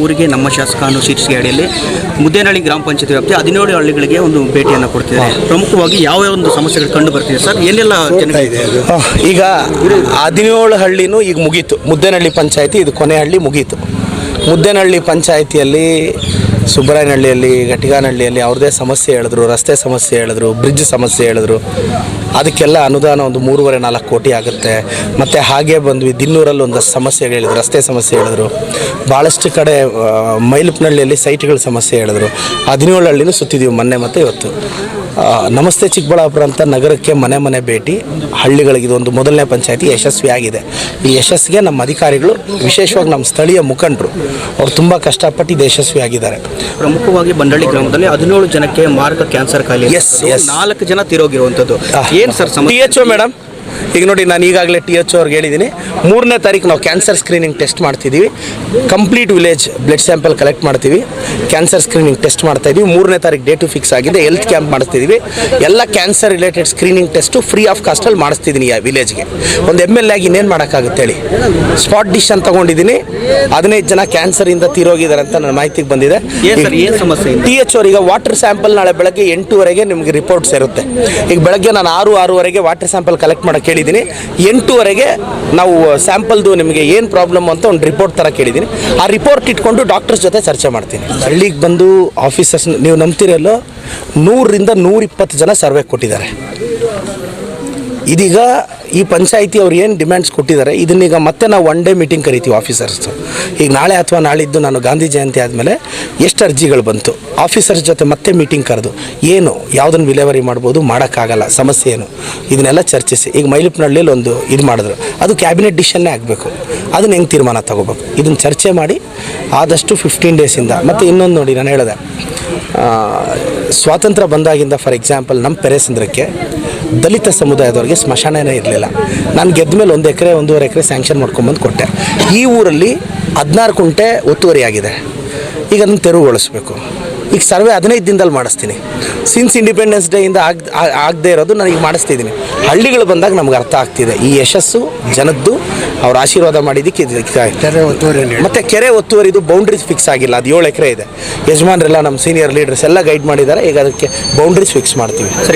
ಊರಿಗೆ ನಮ್ಮ ಶಾಸಕ ಅನ್ನೋ ಶೀರ್ಷಿಕೆ ಅಡಿಯಲ್ಲಿ ಮುದ್ದೇನಹಳ್ಳಿ ಗ್ರಾಮ ಪಂಚಾಯತಿ ವ್ಯಾಪ್ತಿ ಹದಿನೇಳು ಹಳ್ಳಿಗಳಿಗೆ ಒಂದು ಭೇಟಿಯನ್ನು ಕೊಡ್ತಿದ್ದಾರೆ. ಪ್ರಮುಖವಾಗಿ ಯಾವ ಯಾವ ಒಂದು ಸಮಸ್ಯೆಗಳು ಕಂಡು ಬರ್ತಿದೆ ಸರ್? ಏನೆಲ್ಲ ಇದೆ ಈಗ ಹದಿನೇಳು ಹಳ್ಳಿನೂ ಈಗ ಮುಗೀತು. ಮುದ್ದೇನಹಳ್ಳಿ ಪಂಚಾಯತಿ ಇದು ಕೊನೆ ಹಳ್ಳಿ ಮುಗೀತು. ಮುದ್ದೇನಹಳ್ಳಿ ಪಂಚಾಯತಿಯಲ್ಲಿ ಸುಬ್ಬರಾಯನಹಳ್ಳಿಯಲ್ಲಿ ಘಟಿಗಾನಹಳ್ಳಿಯಲ್ಲಿ ಅವ್ರದ್ದೇ ಸಮಸ್ಯೆ ಹೇಳಿದ್ರು ರಸ್ತೆ ಸಮಸ್ಯೆ ಹೇಳಿದ್ರು ಬ್ರಿಡ್ಜ್ ಸಮಸ್ಯೆ ಹೇಳಿದ್ರು. ಅದಕ್ಕೆಲ್ಲ ಅನುದಾನ ಒಂದು ಮೂರುವರೆ ನಾಲ್ಕು ಕೋಟಿ ಆಗುತ್ತೆ. ಮತ್ತು ಹಾಗೆ ಬಂದ್ವಿ ದಿನ್ನೂರಲ್ಲಿ ಒಂದು ಸಮಸ್ಯೆ ಹೇಳಿದ್ರು ರಸ್ತೆ ಸಮಸ್ಯೆ ಹೇಳಿದ್ರು. ಭಾಳಷ್ಟು ಕಡೆ ಮೈಲುಪ್ನಳ್ಳಿಯಲ್ಲಿ ಮೈಲುಪ್ನಹಳ್ಳಿಯಲ್ಲಿ ಸೈಟ್ಗಳ ಸಮಸ್ಯೆ ಹೇಳಿದ್ರು. ಹದಿನೇಳು ಹಳ್ಳಿನೂ ಸುತ್ತಿದ್ದೀವಿ ಮೊನ್ನೆ ಮತ್ತು ಇವತ್ತು. ನಮಸ್ತೆ ಚಿಕ್ಕಬಳ್ಳಾಪುರ ಅಂತ ನಗರಕ್ಕೆ ಮನೆ ಮನೆ ಭೇಟಿ. ಹಳ್ಳಿಗಳಿಗೆ ಒಂದು ಮೊದಲನೇ ಪಂಚಾಯತಿ ಯಶಸ್ವಿಯಾಗಿದೆ. ಈ ಯಶಸ್ಸಿಗೆ ನಮ್ಮ ಅಧಿಕಾರಿಗಳು ವಿಶೇಷವಾಗಿ ನಮ್ಮ ಸ್ಥಳೀಯ ಮುಖಂಡರು ಅವ್ರು ತುಂಬ ಕಷ್ಟಪಟ್ಟು ಇದು ಯಶಸ್ವಿಯಾಗಿದ್ದಾರೆ. ಪ್ರಮುಖವಾಗಿ ಬಂಡಳ್ಳಿ ಗ್ರಾಮದಲ್ಲಿ ಹದಿನೇಳು ಜನಕ್ಕೆ ಮಾರಕ ಕ್ಯಾನ್ಸರ್ ಕಾಯಿಲೆ ಎಸ್ ಎಸ್ ನಾಲ್ಕು ಜನ ತೀರೋಗಿರುವಂಥದ್ದು. ಏನು ಸರ್ ಸಮಸ್ಯೆ? H O madam. ಈಗ ನೋಡಿ ನಾನು ಈಗಾಗಲೇ ಟಿ ಎಚ್ ಅವ್ರಿಗೆ ಹೇಳಿದ್ದೀನಿ. ಮೂರನೇ ತಾರೀಕು ನಾವು ಕ್ಯಾನ್ಸರ್ ಸ್ಕ್ರೀನಿಂಗ್ ಟೆಸ್ಟ್ ಮಾಡ್ತಿದ್ದೀವಿ complete village blood sample collect ಮಾಡ್ತೀವಿ. ಕ್ಯಾನ್ಸರ್ ಸ್ಕ್ರೀನಿಂಗ್ ಟೆಸ್ಟ್ ಮಾಡ್ತಾ ಇದ್ದೀವಿ ಮೂರನೇ ತಾರೀಕು ಡೇಟು ಫಿಕ್ಸ್ ಆಗಿದೆ. ಹೆಲ್ತ್ ಕ್ಯಾಂಪ್ ಮಾಡ್ತಿದ್ದೀವಿ ಎಲ್ಲ cancer related screening test free of ಕಾಸ್ಟಲ್ಲಿ ಮಾಡಿಸ್ತಿದ್ದೀನಿ ಆ ವಿಲೇಜ್ಗೆ ಒಂದು ಎಂ ಎಲ್ ಆಗಿ ಇನ್ನೇನು ಮಾಡೋಕ್ಕಾಗುತ್ತೆ ಹೇಳಿ? ಸ್ಪಾಟ್ ಡಿಶ್ ಅಂತ ತಗೊಂಡಿದ್ದೀನಿ. ಹದಿನೈದು ಜನ ಕ್ಯಾನ್ಸರಿಂದ ತೀರೋಗಿದ್ದಾರೆ ಅಂತ ನನ್ನ ಮಾಹಿತಿಗೆ ಬಂದಿದೆ? ಟಿ ಎಚ್ ಅವ್ರಿಗೆ ವಾಟರ್ ಸ್ಯಾಂಪಲ್ ನಾಳೆ ಬೆಳಗ್ಗೆ ಎಂಟೂವರೆಗೆ ನಿಮಗೆ ರಿಪೋರ್ಟ್ ಸೇರುತ್ತೆ. ಈಗ ಬೆಳಗ್ಗೆ ನಾನು ಆರು ಆರೂವರೆಗೆ ವಾಟರ್ ಸ್ಯಾಂಪಲ್ ಕಲೆಕ್ಟ್ ಮಾಡೋಕೆ ಕೇಳಿದ್ದೀನಿ. ಎಂಟೂವರೆಗೆ ನಾವು ಸ್ಯಾಂಪಲ್ದು ನಿಮಗೆ ಏನು ಪ್ರಾಬ್ಲಮ್ ಅಂತ ಒಂದು ರಿಪೋರ್ಟ್ ಥರ ಕೇಳಿದ್ದೀನಿ. ಆ ರಿಪೋರ್ಟ್ ಇಟ್ಕೊಂಡು ಡಾಕ್ಟರ್ಸ್ ಜೊತೆ ಚರ್ಚೆ ಮಾಡ್ತೀನಿ. ಹಳ್ಳಿಗೆ ಬಂದು ಆಫೀಸರ್ಸ್ ನೀವು ನಂಬ್ತಿರಲ್ಲೋ, ನೂರರಿಂದ ನೂರಿಪ್ಪತ್ತು ಜನ ಸರ್ವೆ ಕೊಟ್ಟಿದ್ದಾರೆ. ಇದೀಗ ಈ ಪಂಚಾಯಿತಿ ಅವ್ರು ಏನು ಡಿಮ್ಯಾಂಡ್ಸ್ ಕೊಟ್ಟಿದ್ದಾರೆ ಇದನ್ನೀಗ ಮತ್ತೆ ನಾವು ಒನ್ ಡೇ ಮೀಟಿಂಗ್ ಕರಿತೀವಿ ಆಫೀಸರ್ಸು ಈಗ ನಾಳೆ ಅಥವಾ ನಾಳಿದ್ದು ನಾನು ಗಾಂಧಿ ಜಯಂತಿ ಆದಮೇಲೆ ಎಷ್ಟು ಅರ್ಜಿಗಳು ಬಂತು ಆಫೀಸರ್ಸ್ ಜೊತೆ ಮತ್ತೆ ಮೀಟಿಂಗ್ ಕರೆದು, ಏನು, ಯಾವುದನ್ನು ವಿಲೇವರಿ ಮಾಡ್ಬೋದು, ಮಾಡೋಕ್ಕಾಗಲ್ಲ, ಸಮಸ್ಯೆ ಏನು, ಇದನ್ನೆಲ್ಲ ಚರ್ಚಿಸಿ. ಈಗ ಮೈಲಿಪ್ನಹಳ್ಳಿಯಲ್ಲಿ ಒಂದು ಇದು ಮಾಡಿದ್ರು, ಅದು ಕ್ಯಾಬಿನೆಟ್ ಡಿಶನ್ನೇ ಆಗಬೇಕು. ಅದನ್ನ ಹೆಂಗೆ ತೀರ್ಮಾನ ತಗೋಬೇಕು? ಇದನ್ನು ಚರ್ಚೆ ಮಾಡಿ ಆದಷ್ಟು ಫಿಫ್ಟೀನ್ ಡೇಸಿಂದ ಮತ್ತು ಇನ್ನೊಂದು ನೋಡಿ ನಾನು ಹೇಳಿದೆ ಸ್ವಾತಂತ್ರ್ಯ ಬಂದಾಗಿಂದ ಫಾರ್ ಎಕ್ಸಾಂಪಲ್ ನಮ್ಮ ಪೆರೇಸಂದ್ರಕ್ಕೆ ದಲಿತ ಸಮುದಾಯದವ್ರಿಗೆ ಸ್ಮಶಾನನೇ ಇರಲಿಲ್ಲ. ನಾನು ಗೆದ್ದ ಮೇಲೆ ಒಂದು ಎಕರೆ ಒಂದೂವರೆ ಎಕರೆ ಸ್ಯಾಂಕ್ಷನ್ ಮಾಡ್ಕೊಂಡ್ಬಂದು ಕೊಟ್ಟೆ. ಈ ಊರಲ್ಲಿ ಹದಿನಾರು ಕುಂಟೆ ಒತ್ತುವರಿಯಾಗಿದೆ ಈಗ ಅದನ್ನು ತೆರವುಗೊಳಿಸ್ಬೇಕು. ಈಗ ಸರ್ವೆ ಹದಿನೈದು ದಿನದಲ್ಲಿ ಮಾಡಿಸ್ತೀನಿ. ಸಿನ್ಸ್ ಇಂಡಿಪೆಂಡೆನ್ಸ್ ಡೇಯಿಂದ ಆಗ್ ಆಗದೇ ಇರೋದು ನಾನು ಈಗ ಮಾಡಿಸ್ತಿದ್ದೀನಿ. ಹಳ್ಳಿಗಳು ಬಂದಾಗ ನಮ್ಗೆ ಅರ್ಥ ಆಗ್ತಿದೆ. ಈ ಯಶಸ್ಸು ಜನದ್ದು ಅವ್ರ ಆಶೀರ್ವಾದ ಮಾಡಿದ್ದಕ್ಕೆ ಕೆರೆ ಒತ್ತುವರಿ ಮತ್ತು ಕೆರೆ ಒತ್ತುವರಿದು ಬೌಂಡ್ರೀಸ್ ಫಿಕ್ಸ್ ಆಗಿಲ್ಲ. ಅದು ಏಳು ಎಕರೆ ಇದೆ. ಯಜಮಾನ್ರೆಲ್ಲ ನಮ್ಮ ಸೀನಿಯರ್ ಲೀಡರ್ಸ್ ಎಲ್ಲ ಗೈಡ್ ಮಾಡಿದ್ದಾರೆ. ಈಗ ಅದಕ್ಕೆ ಬೌಂಡ್ರೀಸ್ ಫಿಕ್ಸ್ ಮಾಡ್ತೀವಿ. ಸರಿ